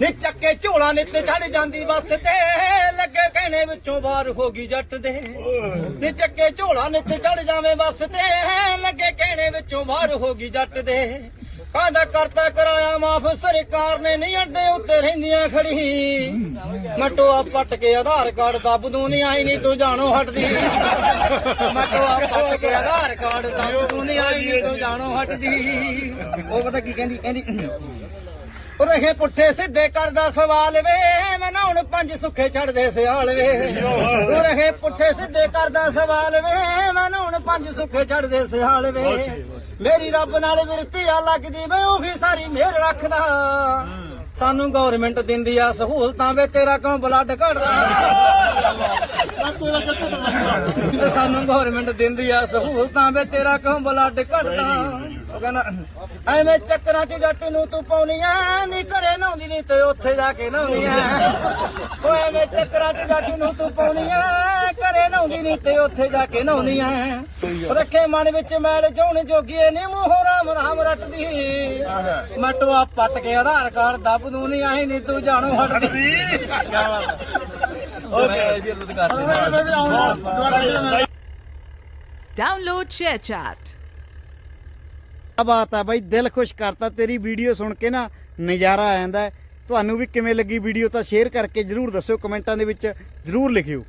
ਨੀ ਚੱਕੇ ਝੋਲਾ ਨਿੱਤ ਚੜ ਜਾਂਦੀ ਬੱਸ ਤੇ। ਲੱਗੇ ਕਹਿਣੇ ਵਿੱਚੋਂ ਬਾਹਰ ਹੋ ਗਈ ਜੱਟ ਦੇ। ਨੀ ਚੱਕੇ ਝੋਲਾ ਨਿੱਤ ਚੜ ਜਾਵੇਂ ਬੱਸ ਤੇ। ਲੱਗੇ ਕਹਿਣੇ ਵਿੱਚੋਂ ਬਾਹਰ ਹੋ ਗਈ ਜੱਟ ਦੇ। ਕਾਹਦਾ ਕਰਤਾ ਕਰਾਇਆ ਮਾਫ? ਸਰਕਾਰ ਨੇ ਨਹੀਂ ਅੱਡੇ ਉੱਤੇ ਰਹਿੰਦੀਆਂ ਖੜੀ। ਮਟੋਆ ਪੱਟ ਕੇ ਆਧਾਰ ਕਾਰਡ ਦੱਬ ਦੂੰ ਨਹੀਂ ਆਈ ਨਹੀਂ ਤੂੰ ਜਾਣੋ ਹਟਦੀ। ਮਟੋਆ ਪੱਟ ਕੇ ਆਧਾਰ ਕਾਰਡ ਦੱਬ ਦੂੰ ਨਹੀਂ ਆਈ ਨਹੀਂ ਤੂੰ ਜਾਣੋ ਹਟਦੀ। ਉਹ ਪਤਾ ਕੀ ਕਹਿੰਦੀ? ਕਹਿੰਦੀ ਰਹੇ ਪੁੱਠੇ ਸਿੱਧੇ ਕਰਦਾ ਸਵਾਲ ਵੇ ਮੈਂ ਹੁਣ ਪੰਜ ਸੁੱਖੇ ਛੱਡਦੇ ਸਿਆਲ ਵੇ। ਰਹੇ ਪੁੱਠੇ ਸਿੱਧੇ ਕਰਦਾ ਸਵਾਲ ਵੇ ਮੈਂ ਨਾ ਹੁਣ ਪੰਜ ਸੁੱਖੇ ਛੱਡਦੇ ਸਿਆਲ ਵੇ। ਮੇਰੀ ਰੱਬ ਨਾਲ ਵਿਰਤੀ ਆ ਲੱਗਦੀ ਮੈਂ ਉਹੀ ਸਾਰੀ ਮਿਹਰ ਰੱਖਦਾ। ਸਾਨੂੰ ਗਵਰਨਮੈਂਟ ਦਿੰਦੀ ਆ ਸਹੂਲਤਾਂ ਵੇ ਤੇਰਾ ਕਿਉਂ ਬਲੱਡ ਘੜਦਾ? ਸਾਨੂੰ ਗਵਰਨਮੈਂਟ ਦਿੰਦੀ ਆ ਸਹੂਲਤਾਂ ਵੇ ਤੇਰਾ ਕਿਉਂ ਬਲੱਡ ਘਟਦਾ ਉਹ ਕਹਿੰਦਾ, ਐਵੇਂ ਚੱਕਰਾਂ 'ਚ ਜੱਟ ਨੂੰ ਤੂੰ ਪਾਉਣੀ ਆ ਨਹੀਂ ਘਰੇ ਨਹਾਉਂਦੀ ਨਹੀਂ ਤੇ ਉੱਥੇ ਜਾ ਕੇ ਨਹਾਉਣੀ ਆ ਓ ਐਵੇਂ ਚੱਕਰਾਂ 'ਚ ਜੱਟ ਨੂੰ ਤੂੰ ਪਾਉਣੀ ਆ ਘਰੇ ਨਹਾਉਂਦੀ ਨਹੀਂ ਤੇ ਉੱਥੇ ਜਾ ਕੇ ਨਹਾਉਣੀ ਆ ਰੱਖੇ ਮਨ ਵਿੱਚ ਮੈਲ ਜਾਉਣ ਜੋਗੀਏ ਨੀ ਮੂੰਹੋਂ ਰਾਮ ਰਾਮ ਰੱਟਦੀ। ਮਟਵਾ ਪੱਟ ਕੇ ਆਧਾਰ ਕਾਰਡ ਦੱਬ ਦੂੰ ਨਹੀਂ ਆਈ ਨਹੀਂ ਤੂੰ ਜਾਣੋ ਹਟਦੀ। ਓਕੇ। ਜੀ ShareChat. ਆ ਬਾਤ ਹੈ ਬਾਈ ਦਿਲ ਖੁਸ਼ ਕਰਤਾ ਤੇਰੀ ਵੀਡੀਓ ਸੁਣ ਕੇ ਨਾ ਨਜ਼ਾਰਾ ਆ ਜਾਂਦਾ। ਤੁਹਾਨੂੰ ਵੀ ਕਿਵੇਂ ਲੱਗੀ ਵੀਡੀਓ ਤਾਂ ਸ਼ੇਅਰ ਕਰਕੇ ਜਰੂਰ ਦੱਸਿਓ ਕਮੈਂਟਾਂ ਦੇ ਵਿੱਚ ਜਰੂਰ ਲਿਖਿਓ।